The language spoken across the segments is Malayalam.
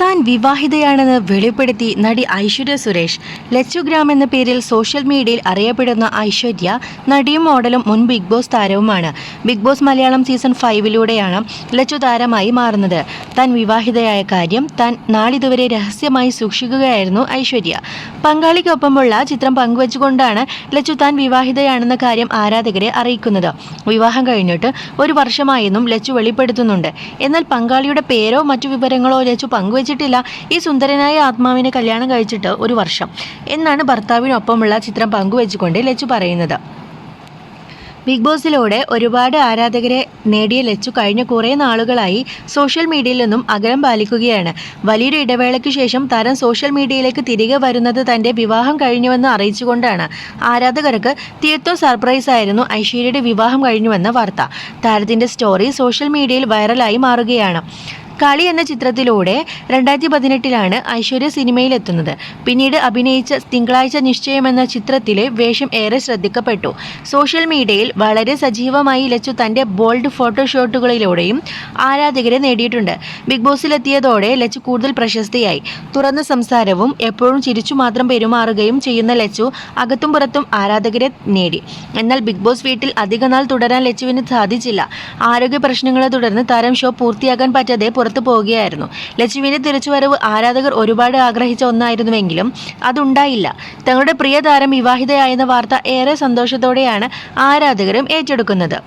താൻ വിവാഹിതയാണെന്ന് വെളിപ്പെടുത്തി നടി ഐശ്വര്യ സുരേഷ്. ലച്ചുഗ്രാം എന്ന പേരിൽ സോഷ്യൽ മീഡിയയിൽ അറിയപ്പെടുന്ന ഐശ്വര്യ നടിയും മോഡലും മുൻ ബിഗ് ബോസ് താരവുമാണ്. ബിഗ് ബോസ് മലയാളം സീസൺ ഫൈവിലൂടെയാണ് ലച്ചു താരമായി മാറുന്നത്. താൻ വിവാഹിതയായ കാര്യം താൻ നാളിതുവരെ രഹസ്യമായി സൂക്ഷിക്കുകയായിരുന്നു ഐശ്വര്യ. പങ്കാളിക്കൊപ്പമുള്ള ചിത്രം പങ്കുവച്ചുകൊണ്ടാണ് ലച്ചു താൻ വിവാഹിതയാണെന്ന കാര്യം ആരാധകരെ അറിയിക്കുന്നത്. വിവാഹം കഴിഞ്ഞിട്ട് ഒരു വർഷമായെന്നും ലച്ചു വെളിപ്പെടുത്തുന്നുണ്ട്. എന്നാൽ പങ്കാളിയുടെ പേരോ മറ്റു വിവരങ്ങളോ ലച്ചു പങ്കുവച്ചിട്ടില്ല ഈ സുന്ദരനായ ആത്മാവിനെ കല്യാണം കഴിച്ചിട്ട് ഒരു വർഷം. എന്നാണ് ഭർത്താവിനൊപ്പമുള്ള ചിത്രം പങ്കുവെച്ചുകൊണ്ട് ലച്ചു പറയുന്നത്. ബിഗ് ബോസിലൂടെ ഒരുപാട് ആരാധകരെ നേടിയ ലച്ചു കഴിഞ്ഞ കുറേ നാളുകളായി സോഷ്യൽ മീഡിയയിൽ നിന്നും അകലം പാലിക്കുകയാണ്. വലിയൊരു ഇടവേളയ്ക്ക് ശേഷം താരം സോഷ്യൽ മീഡിയയിലേക്ക് തിരികെ വരുന്നത് തന്റെ വിവാഹം കഴിഞ്ഞുവെന്ന് അറിയിച്ചുകൊണ്ടാണ്. ആരാധകർക്ക് തീർത്തും സർപ്രൈസ് ആയിരുന്നു ഐശ്വര്യയുടെ വിവാഹം കഴിഞ്ഞുവെന്ന വാർത്ത. താരത്തിന്റെ സ്റ്റോറി സോഷ്യൽ മീഡിയയിൽ വൈറലായി മാറുകയാണ്. കളി എന്ന ചിത്രത്തിലൂടെ രണ്ടായിരത്തി പതിനെട്ടിലാണ് ഐശ്വര്യ സിനിമയിലെത്തുന്നത്. പിന്നീട് അഭിനയിച്ച തിങ്കളാഴ്ച നിശ്ചയം എന്ന ചിത്രത്തിലെ വേഷം ഏറെ ശ്രദ്ധിക്കപ്പെട്ടു. സോഷ്യൽ മീഡിയയിൽ വളരെ സജീവമായി ലച്ചു തന്റെ ബോൾഡ് ഫോട്ടോഷോട്ടുകളിലൂടെയും ആരാധകരെ നേടിയിട്ടുണ്ട്. ബിഗ് ബോസിലെത്തിയതോടെ ലച്ചു കൂടുതൽ പ്രശസ്തിയായി. തുറന്ന സംസാരവും എപ്പോഴും ചിരിച്ചു മാത്രം പെരുമാറുകയും ചെയ്യുന്ന ലച്ചു അകത്തും പുറത്തും ആരാധകരെ നേടി. എന്നാൽ ബിഗ് ബോസ് വീട്ടിൽ അധികനാൾ തുടരാൻ ലച്ചുവിന് സാധിച്ചില്ല. ആരോഗ്യ പ്രശ്നങ്ങളെ തുടർന്ന് താരം ഷോ പൂർത്തിയാക്കാൻ പറ്റാതെ പുറത്തു പോവുകയായിരുന്നു ലക്ഷ്മിയുടെ തിരിച്ചുവരവ് ആരാധകർ ഒരുപാട് ആഗ്രഹിച്ച ഒന്നായിരുന്നുവെങ്കിലും അതുണ്ടായില്ല. തങ്ങളുടെ പ്രിയ താരം വിവാഹിതയായെന്ന വാർത്ത ഏറെ സന്തോഷത്തോടെയാണ് ആരാധകരും ഏറ്റെടുക്കുന്നത്.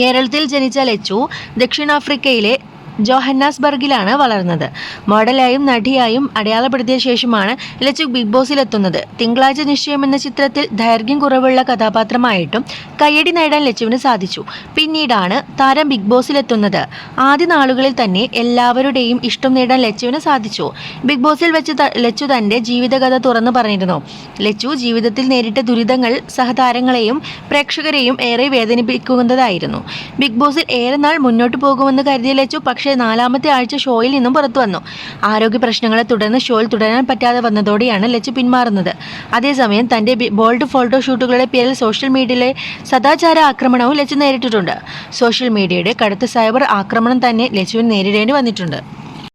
കേരളത്തിൽ ജനിച്ച ലച്ചു ദക്ഷിണാഫ്രിക്കയിലെ ജോഹന്നാസ്ബർഗിലാണ് വളർന്നത്. മോഡലായും നടിയായും അടയാളപ്പെടുത്തിയ ശേഷമാണ് ലച്ചു ബിഗ് ബോസിലെത്തുന്നത്. തിങ്കളാഴ്ച നിശ്ചയം എന്ന ചിത്രത്തിൽ ദൈർഘ്യം കുറവുള്ള കഥാപാത്രമായിട്ടും കയ്യടി നേടാൻ ലച്ചുവിന് സാധിച്ചു. പിന്നീടാണ് താരം ബിഗ് ബോസിലെത്തുന്നത്. ആദ്യ നാളുകളിൽ തന്നെ എല്ലാവരുടെയും ഇഷ്ടം നേടാൻ ലച്ചുവിന് സാധിച്ചു. ബിഗ് ബോസിൽ വെച്ച് ലച്ചു തന്റെ ജീവിതകഥ തുറന്നു പറഞ്ഞിരുന്നു. ലച്ചു ജീവിതത്തിൽ നേരിട്ട ദുരിതങ്ങൾ സഹതാരങ്ങളെയും പ്രേക്ഷകരെയും ഏറെ വേദനിപ്പിക്കുന്നതായിരുന്നു. ബിഗ് ബോസിൽ ഏറെ നാൾ മുന്നോട്ട് പോകുമെന്ന് കരുതിയ ലച്ചു പക്ഷേ നാലാമത്തെ ആഴ്ച ഷോയിൽ നിന്നും പുറത്തു വന്നു. ആരോഗ്യ പ്രശ്നങ്ങളെ തുടർന്ന് ഷോയിൽ തുടരാൻ പറ്റാതെ വന്നതോടെയാണ് ലച്ചു പിന്മാറുന്നത്. അതേസമയം തന്റെ ബോൾഡ് ഫോട്ടോ ഷൂട്ടുകളുടെ പേരിൽ സോഷ്യൽ മീഡിയയിലെ സദാചാര ആക്രമണവും ലച്ചു നേരിട്ടിട്ടുണ്ട്. സോഷ്യൽ മീഡിയയുടെ കടുത്ത സൈബർ ആക്രമണം തന്നെ ലച്ചുവിന് നേരിടേണ്ടി വന്നിട്ടുണ്ട്.